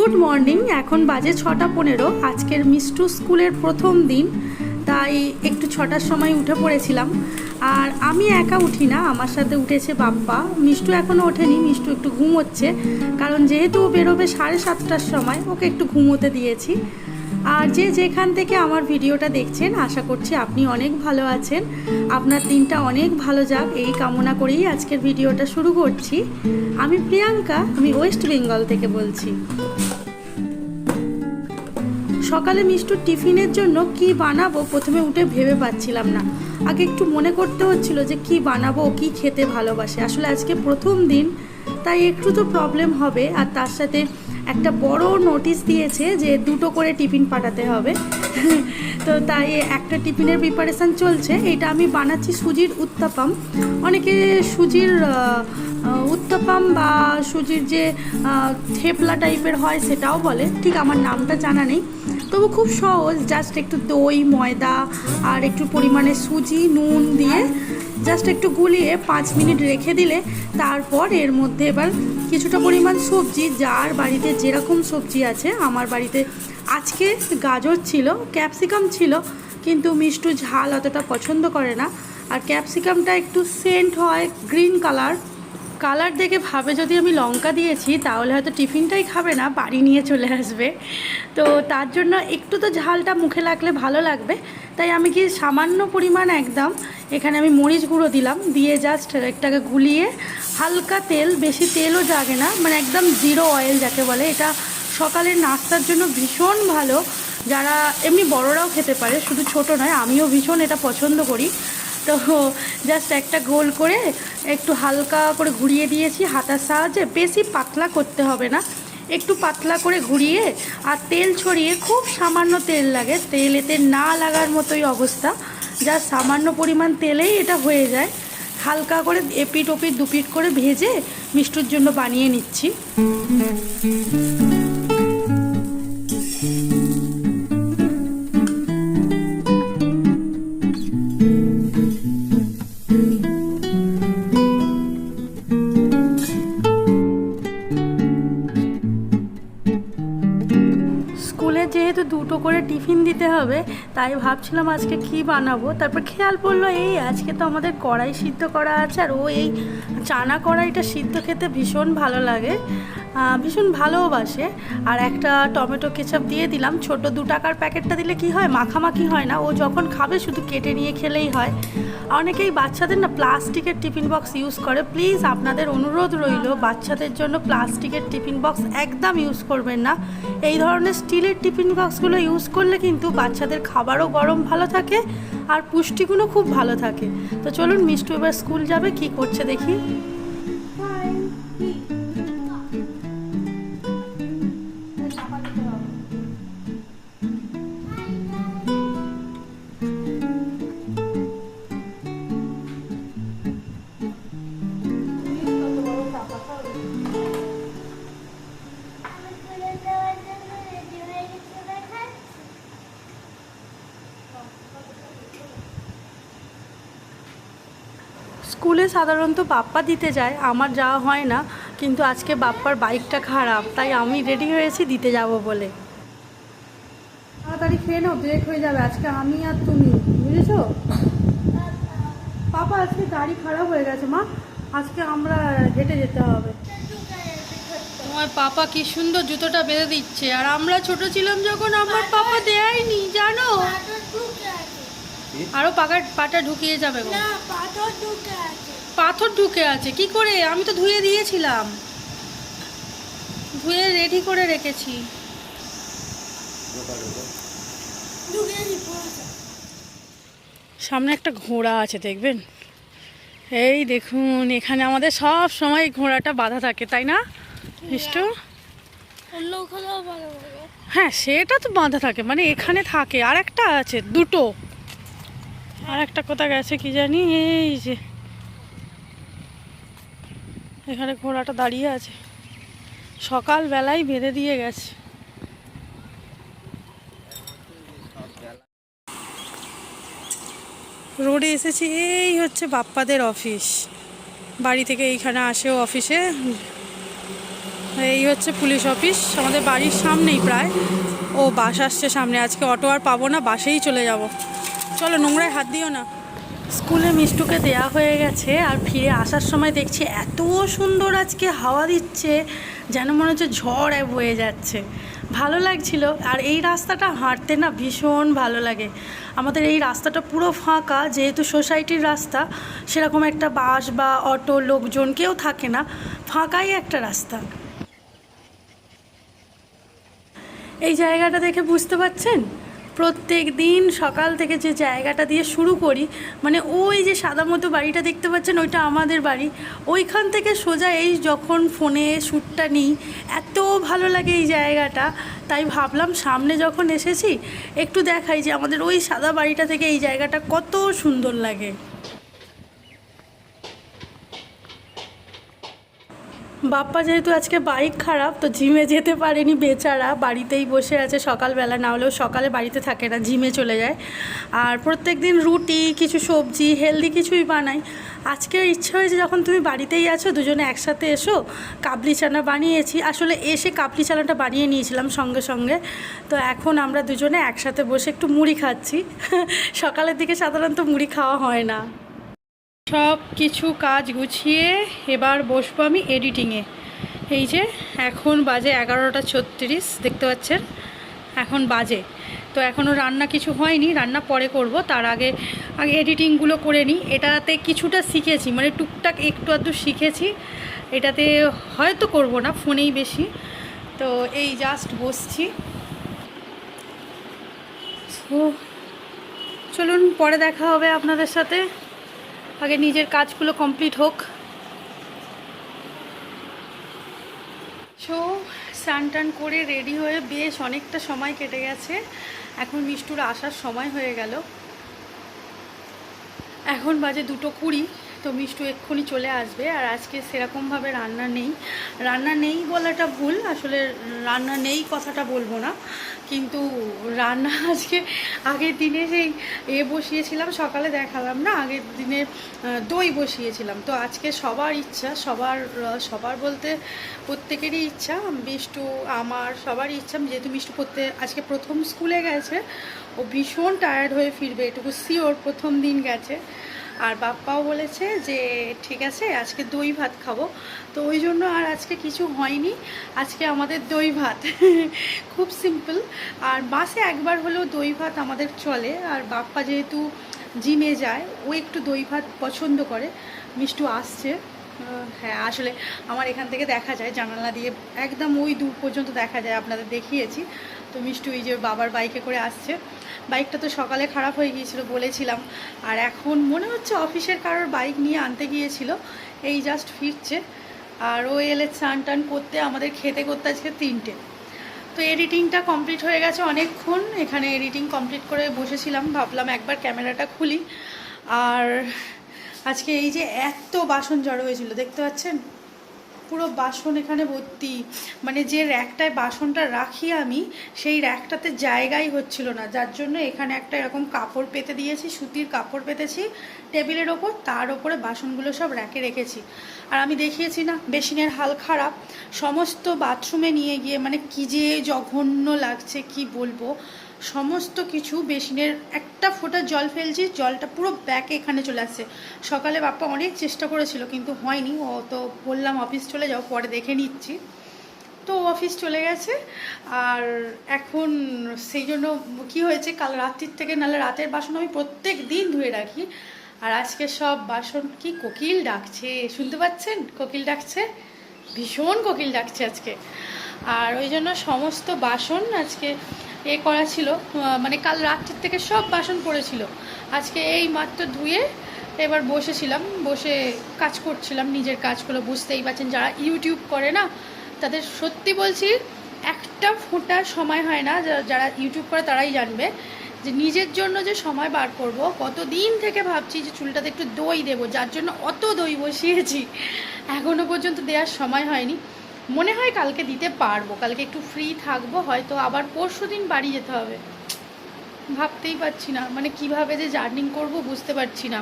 Good morning, এখন বাজে ছটা পনেরো। আজকের মিষ্টু স্কুলের প্রথম দিন, তাই একটু ছটার সময় উঠে পড়েছিলাম। আর আমি একা উঠি না, আমার সাথে উঠেছে বাপ্পা। মিষ্টু এখনও ওঠেনি, মিষ্টু একটু ঘুমোচ্ছে, কারণ যেহেতু বেরোবে সাড়ে সাতটার সময়, ওকে একটু ঘুমোতে দিয়েছি। আর যে যেখান থেকে আমার ভিডিওটা দেখছেন, আশা করছি আপনি অনেক ভালো আছেন। আপনার দিনটা অনেক ভালো যাক, এই কামনা করেই আজকের ভিডিওটা শুরু করছি। আমি প্রিয়াঙ্কা, আমি ওয়েস্ট বেঙ্গল থেকে বলছি। সকালে মিষ্টুর টিফিনের জন্য কি বানাবো প্রথমে উঠে ভেবে পাচ্ছিলাম না। আগে একটু মনে করতে হচ্ছিল যে কি বানাবো কি খেতে ভালোবাসে। আসলে আজকে প্রথম দিন, তাই একটু তো প্রবলেম হবে। আর তার সাথে একটা বড় নোটিশ দিয়েছে যে দুটো করে টিফিন পাঠাতে হবে। তো তাই একটা টিফিনের প্রিপারেশান চলছে। এটা আমি বানাচ্ছি সুজির উত্তাপাম। অনেকে সুজির উত্তাপাম বা সুজির যে থেপলা টাইপের হয় সেটাও বলে। ঠিক আমার নামটা জানা নেই। তবু খুব সহজ জাস্ট একটু দই, ময়দা আর একটু পরিমাণে সুজি, নুন দিয়ে জাস্ট একটু গুলিয়ে পাঁচ মিনিট রেখে দিলে তারপর এর মধ্যে এবার কিছুটা পরিমাণ সবজি, যার বাড়িতে যেরকম সবজি আছে, আমার বাড়িতে আজকে গাজর ছিল, ক্যাপসিকাম ছিল, কিন্তু মিষ্টু ঝাল অতটা পছন্দ করে না। আর ক্যাপসিকামটা একটু সেন্ট হয়, গ্রিন কালার কালার দেখে ভাবে যদি আমি লঙ্কা দিয়েছি, তাহলে হয়তো টিফিনটাই খাবে না, বাড়ি নিয়ে চলে আসবে। তো তার জন্য একটু তো ঝালটা মুখে লাগলে ভালো লাগবে। তাই আমি কি সামান্য পরিমাণ একদম, এখানে আমি মরিচ গুঁড়ো দিলাম, দিয়ে জাস্ট একটাকে গুলিয়ে হালকা তেল, বেশি তেলও জাগে না মানে একদম জিরো অয়েল যাকে বলে। এটা সকালের নাস্তার জন্য ভীষণ ভালো। যারা এমনি বড়রাও খেতে পারে, শুধু ছোট নয়, আমিও ভীষণ এটা পছন্দ করি। তো জাস্ট একটা গোল করে একটু হালকা করে ঘুরিয়ে দিয়েছি হাতার সাহায্যে। বেশি পাতলা করতে হবে না। একটু পাতলা করে ঘুরিয়ে আর তেল ছড়িয়ে খুব সামান্য তেল লাগে। তেল এতে না লাগার মতোই অবস্থা। যা সামান্য পরিমাণ তেলেই এটা হয়ে যায়। হালকা করে এপিট ওপিট দুপিট করে ভেজে মিষ্টির জন্য বানিয়ে নিচ্ছি। করে টিফিন দিতে হবে, তাই ভাবছিলাম আজকে কি বানাবো। তারপর খেয়াল পড়ল, এই আজকে তো আমাদের কড়াই সিদ্ধ করা আছে, আর ও এই চানা কড়াইটা সিদ্ধ খেতে ভীষণ ভালো লাগে। ভীষণ ভালোবাসে। আর একটা টমেটো কেচাপ দিয়ে দিলাম। ছোট দু টাকার প্যাকেটটা দিলে কি হয়? মাখামাখি হয় না। ও যখন খাবে, শুধু কেটে নিয়ে খেলেই হয়। অনেকেই বাচ্চাদের না প্লাস্টিকের টিফিন বক্স ইউজ করে। প্লিজ আপনাদের অনুরোধ রইল, বাচ্চাদের জন্য প্লাস্টিকের টিফিন বক্স একদম ইউজ করবেন না। এই ধরনের স্টিলের টিফিন বক্সগুলো ইউজ করলে কিন্তু বাচ্চাদের খাবারও গরম ভালো থাকে আর পুষ্টিগুণও খুব ভালো থাকে। তো চলুন, মিষ্টু এবার স্কুল যাবে। কি করছে দেখি। স্কুলে সাধারণত বাপ্পা দিতে যায় আমার যাওয়া হয় না কিন্তু আজকে বাপ্পার বাইকটা খারাপ তাই আমি রেডি হয়েছি দিতে যাব বলে। তাড়াতাড়ি খেয়ে নাও ব্রেক হয়ে যাবে আজকে আমি আর তুমি বুঝেছ? পাপা আজকে গাড়ি খারাপ হয়ে গেছে মা আজকে আমরা হেঁটে যেতে হবে। তোমার পাপা কি সুন্দর জুতোটা বেঁধে দিচ্ছে আর আমরা ছোট ছিলাম যখন আমার পাপা দেয়নি জানো? আরও পাকা পাটা ঢুকিয়ে যাবে গো। পাথর ঢুকে আছে। কি করে? আমি তো ধুয়ে দিয়েছিলাম। ধুয়ে রেডি করে রেখেছি। সামনে একটা ঘোড়া আছে, দেখবেন? এই দেখুন, এখানে আমাদের সব সময় ঘোড়াটা বাঁধা থাকে, তাই না? হ্যাঁ সেটা তো বাঁধা থাকে মানে এখানে থাকে। আর একটা আছে, দুটো। আর একটা কোথা গেছে, কি জানি? এই যে। এখানে ঘোড়াটা দাঁড়িয়ে আছে। সকালবেলায় বেঁধে দিয়ে গেছে। রোডে এসেছি, এই হচ্ছে বাপ্পাদের অফিস। বাড়ি থেকে এইখানে আসেও অফিসে। এই হচ্ছে পুলিশ অফিস। আমাদের বাড়ির সামনেই প্রায়। ও বাস আসছে সামনে। আজকে অটো আর পাবো না, বাসেই চলে যাব। চলো নোংরায় হাত দিও না। স্কুলে মিষ্টুকে দেয়া হয়ে গেছে আর ফিরে আসার সময় দেখছি এত সুন্দর আজকে হাওয়া দিচ্ছে, যেন মনে হচ্ছে ঝড় বয়ে যাচ্ছে। ভালো লাগছিল, আর এই রাস্তাটা হাঁটতে না ভীষণ ভালো লাগে। আমাদের এই রাস্তাটা পুরো ফাঁকা, যেহেতু সোসাইটির রাস্তা, সেরকম একটা বাস বা অটো লোকজন কেউ থাকে না, ফাঁকাই একটা রাস্তা। এই জায়গাটা দেখে বুঝতে পারছেন? প্রত্যেক দিন সকাল থেকে যে জায়গাটা দিয়ে শুরু করি মানে ওই যে সাদা মতো বাড়িটা দেখতে পাচ্ছেন, ওইটা আমাদের বাড়ি। ওইখান থেকে সোজা এই যখন ফোনে শ্যুটটা নিই, এত ভালো লাগে এই জায়গাটা। তাই ভাবলাম সামনে যখন এসেছি, একটু দেখাই যে আমাদের ওই সাদা বাড়িটা থেকে এই জায়গাটা কত সুন্দর লাগে। বাপ্পা যেহেতু আজকে বাইক খারাপ, তো জিমে যেতে পারেনি বেচারা। বাড়িতেই বসে আছে সকালবেলা, না হলেও সকালে বাড়িতে থাকে না জিমে চলে যায়। আর প্রত্যেক দিন রুটি, কিছু সবজি হেলদি কিছুই বানাই। আজকে ইচ্ছে হয়েছে যখন তুমি বাড়িতেই আছো, দুজনে একসাথে এসো, কাবলি চানা বানিয়েছি। আসলে এসে কাবলি চানাটা বানিয়ে নিয়েছিলাম সঙ্গে সঙ্গে। তো এখন আমরা দুজনে একসাথে বসে একটু মুড়ি খাচ্ছি। সকালের দিকে সাধারণত মুড়ি খাওয়া হয় না। সব কিছু কাজ গুছিয়ে এবার বসবো আমি এডিটিংয়ে এই যে, এখন বাজে এগারোটা ছত্রিশ, দেখতে পাচ্ছেন? এখন বাজে। তো এখনও রান্না কিছু হয়নি, রান্না পরে করব। তার আগে আগে এডিটিংগুলো করে নিই। এটাতে কিছুটা শিখেছি মানে টুকটাক একটু আধটু শিখেছি। এটাতে হয়তো করব না, ফোনেই বেশি। তো এই জাস্ট বসছি। চলুন পরে দেখা হবে আপনাদের সাথে। আগে নিজের কাজগুলো কমপ্লিট হোক। সো স্নান টান করে রেডি হয়ে বেশ অনেকটা সময় কেটে গেছে। এখন মিষ্টুর আসার সময় হয়ে গেল। এখন বাজে দুটো কুড়ি। তো মিষ্টু এক্ষুনি চলে আসবে আর আজকে সেরকমভাবে রান্না নেই। রান্না নেই বলাটা ভুল, আসলে রান্না নেই কথাটা বলব না। কিন্তু রান্না আজকে, আগের দিনে সেই এ বসিয়েছিলাম, সকালে দেখালাম না, আগের দিনে দই বসিয়েছিলাম। তো আজকে সবার ইচ্ছা, সবার সবার বলতে প্রত্যেকেরই ইচ্ছা, মিষ্টু, আমার, সবারই ইচ্ছা। যেহেতু মিষ্টু করতে আজকে প্রথম স্কুলে গেছে, ও ভীষণ টায়ার্ড হয়ে ফিরবে, এটুকু সিওর প্রথম দিন গেছে। আর বাপ্পাও বলেছে যে, ঠিক আছে, আজকে দই ভাত খাব। তো ওই জন্য আর আজকে কিছু হয়নি। আজকে আমাদের দই ভাত। খুব সিম্পল। আর মাসে একবার হলেও দই ভাত আমাদের চলে। আর বাপ্পা যেহেতু জিমে যায়, ও একটু দই ভাত পছন্দ করে। মিষ্টু আসছে। হ্যাঁ আসলে আমার এখান থেকে দেখা যায়, জানালা দিয়ে একদম ওই দূর পর্যন্ত দেখা যায়, আপনাদের দেখিয়েছি। তো মিষ্টু এই যে বাবার বাইকে করে আসছে। বাইকটা তো সকালে খারাপ হয়ে গিয়েছিল বলেছিলাম। আর এখন মনে হচ্ছে অফিসের কারোর বাইক নিয়ে আনতে গিয়েছিল। এই জাস্ট ফিরছে। আর ও এলে স্নান টান করতে, আমাদের খেতে করতে আজকে তিনটে। তো এডিটিংটা কমপ্লিট হয়ে গেছে অনেকক্ষণ। এখানে এডিটিং কমপ্লিট করে বসেছিলাম। ভাবলাম একবার ক্যামেরাটা খুলি। আর আজকে এই যে এত বাসন জড়ো হয়েছিল, দেখতে পাচ্ছেন? পুরো বাসন এখানে ভর্তি। মানে যে র্যাকটায় বাসনটা রাখি আমি, সেই র্যাকটাতে জায়গাই হচ্ছিল না। যার জন্য এখানে একটা এরকম কাপড় পেতে দিয়েছি, সুতির কাপড় পেতেছি, টেবিলের ওপর, তার ওপরে বাসনগুলো সব র্যাকে রেখেছি। আর আমি দেখিয়েছি না, বেসিনের হাল খারাপ। সমস্ত বাথরুমে নিয়ে গিয়ে মানে কি যে জঘন্য লাগছে, কি বলব? সমস্ত কিছু বেসিনের একটা ফোঁটা জল ফেলছি, জলটা পুরো ব্যাকে এখানে চলে আসছে। সকালে বাপ্পা অনেক চেষ্টা করেছিল, কিন্তু হয়নি। ও তো বললাম, অফিস চলে যাও, পরে দেখে নিচ্ছি। তো অফিস চলে গেছে। আর এখন সেই জন্য কী হয়েছে, কাল রাত্রির থেকে নাহলে রাতের বাসন আমি প্রত্যেক দিন ধুয়ে রাখি। আর আজকে সব বাসন, কি কোকিল ডাকছে, শুনতে পাচ্ছেন? কোকিল ডাকছে? ভীষণ কোকিল ডাকছে আজকে। আর ওই জন্য সমস্ত বাসন আজকে এ করা ছিল মানে কাল রাত্রির থেকে সব বাসন পড়েছিল। আজকে এই মাত্র ধুয়ে এবার বসেছিলাম, বসে কাজ করছিলাম, নিজের কাজগুলো বুঝতেই পারছেন। যারা ইউটিউব করে না, তাদের সত্যি বলছি একটা ফোঁটা সময় হয় না যারা ইউটিউব করে তারাই জানবে যে নিজের জন্য যে সময় বার করব, কতদিন থেকে ভাবছি যে চুলটাতে একটু দই দেবো, যার জন্য অত দই বসিয়েছি। এখনও পর্যন্ত দেওয়ার সময় হয়নি। মনে হয় কালকে দিতে পারব, কালকে একটু ফ্রি থাকব, হয়তো আবার পরশু দিন বাড়ি যেতে হবে। ভাবতেই পারছি না মানে কীভাবে যে জার্নিং করব বুঝতে পারছি না।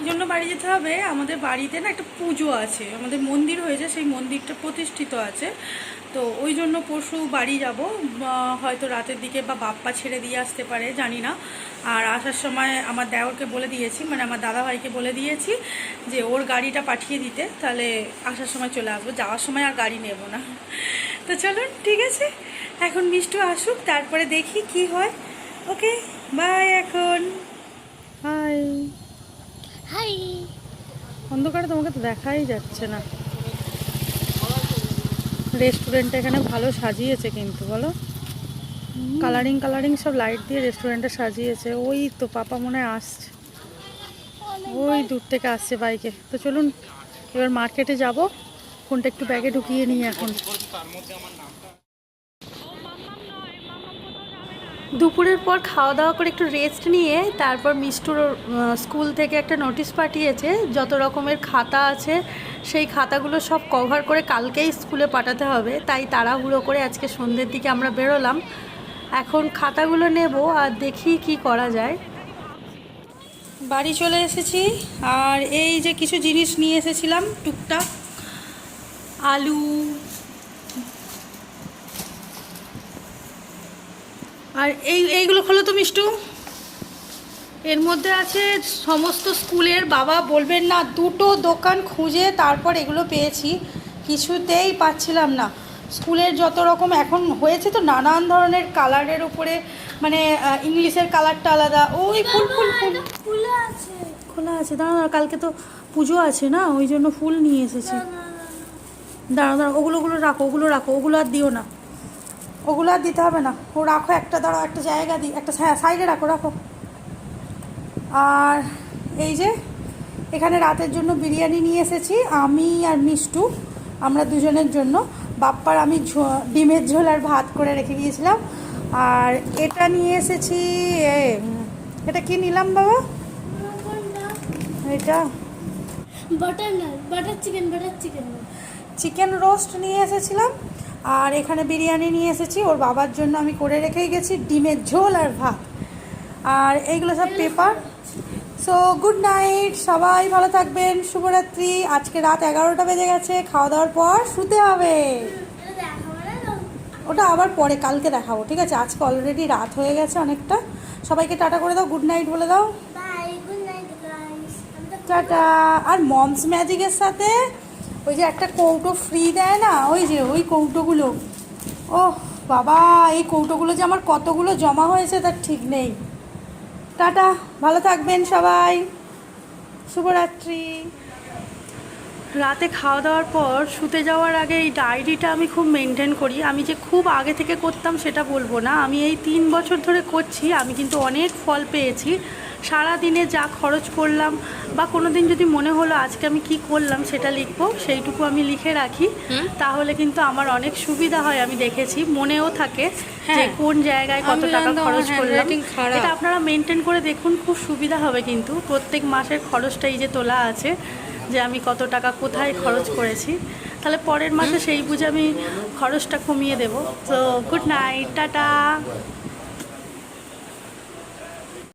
এই জন্য বাড়ি যেতে হবে। আমাদের বাড়িতে না একটা পুজো আছে। আমাদের মন্দির হয়েছে, সেই মন্দিরটা প্রতিষ্ঠিত আছে। তো ওই জন্য পরশু বাড়ি যাব। হয়তো রাতের দিকে বা বাপ্পা ছেড়ে দিয়ে আসতে পারে, জানি না। আর আসার সময় আমার দেওরকে বলে দিয়েছি মানে আমার দাদাভাইকে বলে দিয়েছি যে ওর গাড়িটা পাঠিয়ে দিতে, তাহলে আসার সময় চলে আসব। যাওয়ার সময় আর গাড়ি নেব না। তো চলুন, ঠিক আছে? এখন মিষ্টু আসুক, তারপরে দেখি কি হয়। ওকে বাই এখন। Hi hi. অন্ধকারে তোমাকে তো দেখাই যাচ্ছে না। রেস্টুরেন্টটা এখানে ভালো সাজিয়েছে কিন্তু বলো। কালারিং কালারিং সব লাইট দিয়ে রেস্টুরেন্টটা সাজিয়েছে। ওই তো পাপা মনে আসছে। ওই দূর থেকে আসছে বাইকে তো চলুন এবার মার্কেটে যাব। ফোনটা একটু ব্যাগে ঢুকিয়ে নিই এখন। দুপুরের পর খাওয়া দাওয়া করে একটু রেস্ট নিয়ে তারপর মিষ্টুর স্কুল থেকে একটা নোটিশ পাঠিয়েছে, যত রকমের খাতা আছে, সেই খাতাগুলো সব কভার করে কালকেই স্কুলে পাঠাতে হবে। তাই তাড়াহুড়ো করে আজকে সন্ধ্যের দিকে আমরা বেরোলাম। এখন খাতাগুলো নেব আর দেখি কি করা যায়। বাড়ি চলে এসেছি। আর এই যে কিছু জিনিস নিয়ে এসেছিলাম, টুকটাক। আলু আর এই এইগুলো খোলো তো মিষ্টু। এর মধ্যে আছে সমস্ত স্কুলের বাবা বলবেন না দুটো দোকান খুঁজে তারপর এগুলো পেয়েছি কিছুতেই পাচ্ছিলাম না। স্কুলের যত রকম এখন হয়েছে তো নানান ধরনের কালারের উপরে মানে ইংলিশের কালারটা আলাদা। ওই ফুল ফুল ফুল। ফুলে আছে। খোলা আছে দাঁড়া দাঁড়া, কালকে তো পুজো আছে না ওই জন্য ফুল নিয়ে এসেছি। দাঁড়া দাঁড়া ওগুলো ওগুলো রাখো ওগুলো রাখো ওগুলো আর দিও না। ওগুলো আর দিতে হবে না। ও রাখো একটা দাঁড়াও একটা জায়গা দিই একটা সাইডে রাখো রাখো। আর এই যে এখানে রাতের জন্য বিরিয়ানি নিয়ে এসেছি আমি আর মিষ্টু আমরা দুজনের জন্য। বাপ্পার আমি ডিমের ঝোল আর ভাত করে রেখে গিয়েছিলাম। আর এটা নিয়ে এসেছি এ, এটা কি নিলাম বাবা? এটা butter naan butter chicken butter chicken. Chicken roast নিয়ে এসেছিলাম। আর এখানে বিরিয়ানি নিয়ে এসেছি। ওর বাবার জন্য আমি করে রেখেই গেছি ডিমের ঝোল আর ভাত। আর এইগুলো সব পেপার। সো গুড নাইট সবাই ভালো থাকবেন শুভরাত্রি। আজকে রাত এগারোটা বেজে গেছে খাওয়া দাওয়ার পর শুতে হবে। ওটা আবার পরে কালকে দেখাবো ঠিক আছে? আজকে অলরেডি রাত হয়ে গেছে অনেকটা। সবাইকে টাটা করে দাও গুড নাইট বলে দাও। টাটা। আর মমস ম্যাজিকের সাথে ওই যে একটা কৌটো ফ্রি দেয় না, ওই যে, ওই কৌটোগুলো। ও বাবা, এই কৌটোগুলো যে আমার কতগুলো জমা হয়েছে তার ঠিক নেই। টাটা, ভালো থাকবেন সবাই। শুভরাত্রি। রাতে খাওয়া দাওয়ার পর শুতে যাওয়ার আগে এই ডায়েরিটা আমি খুব মেনটেন করি। আমি যে খুব আগে থেকে করতাম সেটা বলব না। আমি এই তিন বছর ধরে করছি আমি কিন্তু অনেক ফল পেয়েছি। সারা দিনে যা খরচ করলাম বা কোনো দিন যদি মনে হলো আজকে আমি কি করলাম সেটা লিখব সেইটুকু আমি লিখে রাখি। তাহলে কিন্তু আমার অনেক সুবিধা হয় আমি দেখেছি। মনেও থাকে যে কোন জায়গায় কত টাকা খরচ করলাম। এটা আপনারা মেনটেন করে দেখুন খুব সুবিধা হবে কিন্তু। প্রত্যেক মাসের খরচটা এই যে তোলা আছে। যে আমি কত টাকা কোথায় খরচ করেছি। তাহলে পরের মাসে সেই বুঝে আমি খরচটা কমিয়ে দেবো। তো গুড নাইট টাটা।